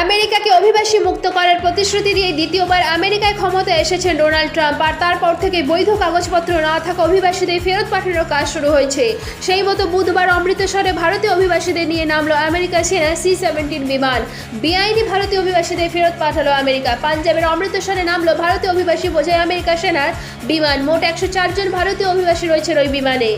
আমেরিকাকে অভিবাসী মুক্ত করার প্রতিশ্রুতি দিয়ে দ্বিতীয়বার আমেরিকায় ক্ষমতায় এসেছেন ডোনাল্ড ট্রাম্প। আর তারপর থেকে বৈধ কাগজপত্র না থাকা অভিবাসীদের ফেরত পাঠানোর কাজ শুরু হয়েছে। সেই মতো বুধবার অমৃতসরে ভারতীয় অভিবাসীদের নিয়ে নামলো আমেরিকা সেনা সি সেভেন্টিন বিমান। বেআইনি ভারতীয় অভিবাসীদের ফেরত পাঠালো আমেরিকা। পাঞ্জাবের অমৃতসরে নামলো ভারতীয় অভিবাসী বোঝায় আমেরিকা সেনার বিমান। মোট একশো চারজন ভারতীয় অভিবাসী রয়েছেন ওই বিমানে।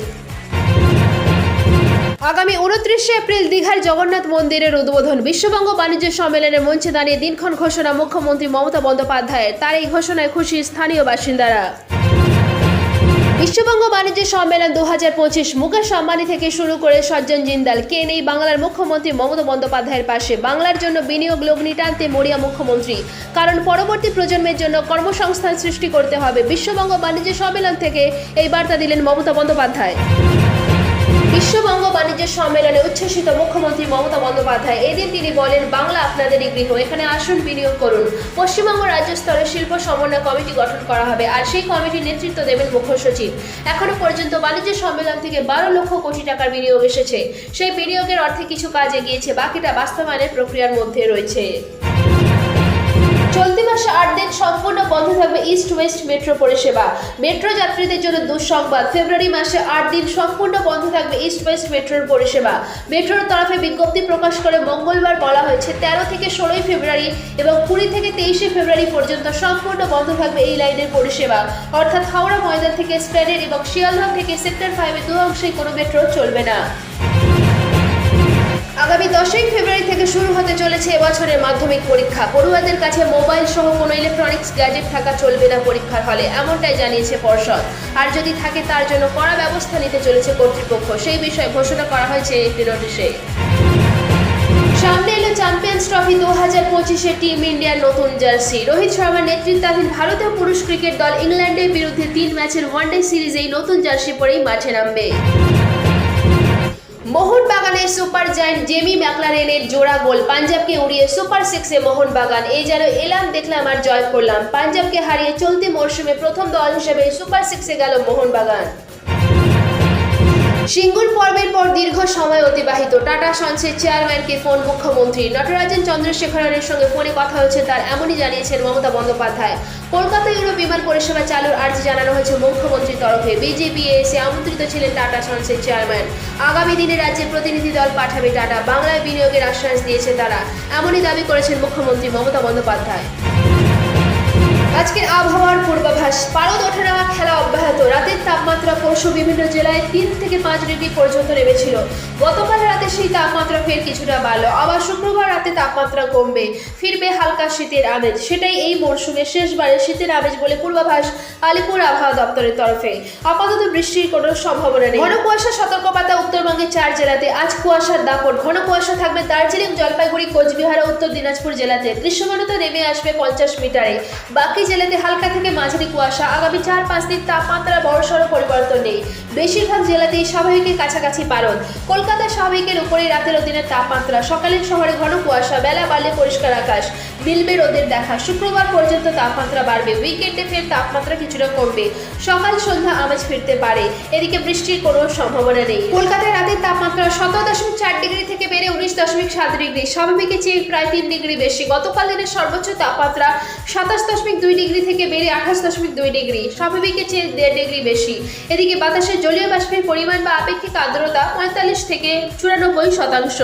আগামী উনত্রিশে এপ্রিল দীঘার জগন্নাথ মন্দিরের উদ্বোধন। বিশ্ববঙ্গ বাণিজ্য সম্মেলনের মঞ্চে দাঁড়িয়ে দিনক্ষণ ঘোষণা মুখ্যমন্ত্রী মমতা বন্দ্যোপাধ্যায়ের। তার এই ঘোষণায় খুশি স্থানীয় বাসিন্দারা। বিশ্ববঙ্গ বাণিজ্য সম্মেলন দু হাজার পঁচিশ মুকেশ আম্বানি থেকে শুরু করে সজ্জন জিন্দাল। কে নেই বাংলার মুখ্যমন্ত্রী মমতা বন্দ্যোপাধ্যায়ের পাশে? বাংলার জন্য বিনিয়োগ লগ্নি টানতে মরিয়া মুখ্যমন্ত্রী। কারণ পরবর্তী প্রজন্মের জন্য কর্মসংস্থান সৃষ্টি করতে হবে। বিশ্ববঙ্গ বাণিজ্য সম্মেলন থেকে এই বার্তা দিলেন মমতা বন্দ্যোপাধ্যায়। বিশ্ববঙ্গ বাণিজ্য সম্মেলনে উচ্ছ্বসিত মুখ্যমন্ত্রী মমতা বন্দ্যোপাধ্যায়। এদিন তিনি বলেন, বাংলা আপনাদেরই গৃহ। এখানে আসুন, বিনিয়োগ করুন। পশ্চিমবঙ্গ রাজ্য স্তরে শিল্প সমন্বয় কমিটি গঠন করা হবে আর সেই কমিটির নেতৃত্ব দেবেন মুখ্য সচিব। এখনও পর্যন্ত বাণিজ্য সম্মেলন থেকে বারো লক্ষ কোটি টাকার বিনিয়োগ এসেছে। সেই বিনিয়োগের অর্থে কিছু কাজ এগিয়েছে, বাকিটা বাস্তবায়নের প্রক্রিয়ার মধ্যে রয়েছে। চলতি মাসে আট দিন সম্পূর্ণ বন্ধ থাকবে ইস্ট ওয়েস্ট মেট্রো পরিষেবা। মেট্রো যাত্রীদের জন্য দুঃসংবাদ। ফেব্রুয়ারি মাসে আট দিন সম্পূর্ণ বন্ধ থাকবে ইস্ট ওয়েস্ট মেট্রোর পরিষেবা। মেট্রোর তরফে বিজ্ঞপ্তি প্রকাশ করে মঙ্গলবার বলা হয়েছে, তেরো থেকে ষোলোই ফেব্রুয়ারি এবং কুড়ি থেকে তেইশে ফেব্রুয়ারি পর্যন্ত সম্পূর্ণ বন্ধ থাকবে এই লাইনের পরিষেবা। অর্থাৎ হাওড়া ময়দান থেকে স্প্যানের এবং শিয়ালদহ থেকে সেক্টর ফাইভে দু অংশেই কোনো মেট্রো চলবে না। আগামী দশই ফেব্রুয়ারি থেকে শুরু হতে চলেছে এবছরের মাধ্যমিক পরীক্ষা। পড়ুয়াদের কাছে মোবাইল সহ কোনো ইলেকট্রনিক্স গ্যাজেট থাকা চলবে না পরীক্ষার হলে, এমনটাই জানিয়েছে পর্ষদ। আর যদি থাকে তার জন্য কড়া ব্যবস্থা নিতে চলেছে কর্তৃপক্ষ। সেই বিষয়ে ঘোষণা করা হয়েছে একটি নোটিশে। সামনে এলো চ্যাম্পিয়ন্স ট্রফি দু হাজার পঁচিশে টিম ইন্ডিয়ার নতুন জার্সি। রোহিত শর্মার নেতৃত্বাধীন ভারতীয় পুরুষ ক্রিকেট দল ইংল্যান্ডের বিরুদ্ধে তিন ম্যাচের ওয়ানডে সিরিজে এই নতুন জার্সি পরেই মাঠে নামবে। মোহনবাগানের সুপার জায়েন্ট জেমি ম্যাকলারেনের জোড়া গোল পাঞ্জাবকে উড়িয়ে সুপার সিক্সে মোহনবাগান। এই যেন এলাম দেখলাম আর জয় করলাম। পাঞ্জাবকে হারিয়ে চলতি মরশুমে প্রথম দল হিসেবে সুপার সিক্সে গেল মোহনবাগান। সিঙ্গুর পর্বের পর দীর্ঘ সময় অতিবাহিত। টাটা সন্সের চেয়ারম্যানকে ফোন মুখ্যমন্ত্রী। নটরাজন চন্দ্রশেখরনের সঙ্গে ফোনে কথা হয়েছে তার, এমনই জানিয়েছেন মমতা বন্দ্যোপাধ্যায়। কলকাতা ইউরো বিমান পরিষেবা চালুর আর্জি জানানো হয়েছে মুখ্যমন্ত্রীর তরফে। বিজেপি এসে আমন্ত্রিত ছিলেন টাটা সন্সের চেয়ারম্যান। আগামী দিনে রাজ্যে প্রতিনিধি দল পাঠাবে টাটা। বাংলায় বিনিয়োগের আশ্বাস দিয়েছে তারা। এমনই দাবি করেছেন মুখ্যমন্ত্রী মমতা বন্দ্যোপাধ্যায়। আজকের আবহাওয়ার পূর্বাভাস, পারদ ওঠানামা খেলা অব্যাহত রাতের তাপমাত্রা পরশু বিভিন্ন জেলায় তিন থেকে পাঁচ ডিগ্রি পর্যন্ত নেমেছিল। গতকাল রাতে সেই তাপমাত্রা ফের কিছুটা বাড়লো। আবার শুক্রবার রাতে তাপমাত্রা কমবে। ফিরবে হালকা শীতের আমেজ। সেটাই এই মরশুমের শেষবারে শীতের আমেজ বলে পূর্বাভাস আলিপুর আবহাওয়া দপ্তরের তরফে। আপাতত বৃষ্টির কোনো সম্ভাবনা নেই। ঘন কুয়াশা, সতর্কবার্তা, উত্তরবঙ্গের চার জেলাতে আজ কুয়াশার দাপট। ঘন কুয়াশা থাকবে দার্জিলিং, জলপাইগুড়ি, কোচবিহার উত্তর দিনাজপুর জেলাতে। দৃশ্যমানতা নেমে আসবে পঞ্চাশ মিটারে। বাকি জেলাতে হালকা থেকে মাঝারি কুয়াশা। আগামী চার পাঁচ দিন তাপমাত্রা বড়সড় পরিবর্তন নেই। বেশিরভাগ জেলাতেই স্বাভাবিকের কাছাকাছি পারদ। কলকাতা স্বাভাবিকের উপরে রাতের দিনের তাপমাত্রা। সকালের শহরে ঘন কুয়াশা, বেলা বাড়লে পরিষ্কার আকাশ, মিলবে রোদের দেখা। শুক্রবার পর্যন্ত তাপমাত্রা বাড়বে। উইকেন্ডে ফের তাপমাত্রা কিছুটা কমবে। সকাল সন্ধ্যা আমেজ ফিরতে পারে। এদিকে বৃষ্টির কোনো সম্ভাবনা নেই। কলকাতায় রাতের তাপমাত্রা সতেরো দশমিক চার ডিগ্রি থেকে বেড়ে উনিশ দশমিক সাত ডিগ্রি। স্বাভাবিকের চেয়ে প্রায় তিন ডিগ্রি বেশি। গতকাল দিনের সর্বোচ্চ তাপমাত্রা সাতাশ দশমিক দুই ডিগ্রি থেকে বেড়ে আঠাশ দশমিক দুই ডিগ্রি। স্বাভাবিকের চেয়ে দেড় ডিগ্রি বেশি। এদিকে বাতাসের জলীয় বাষ্পের পরিমাণ বা আপেক্ষিক আর্দ্রতা পঁয়তাল্লিশ থেকে চুরানব্বই শতাংশ।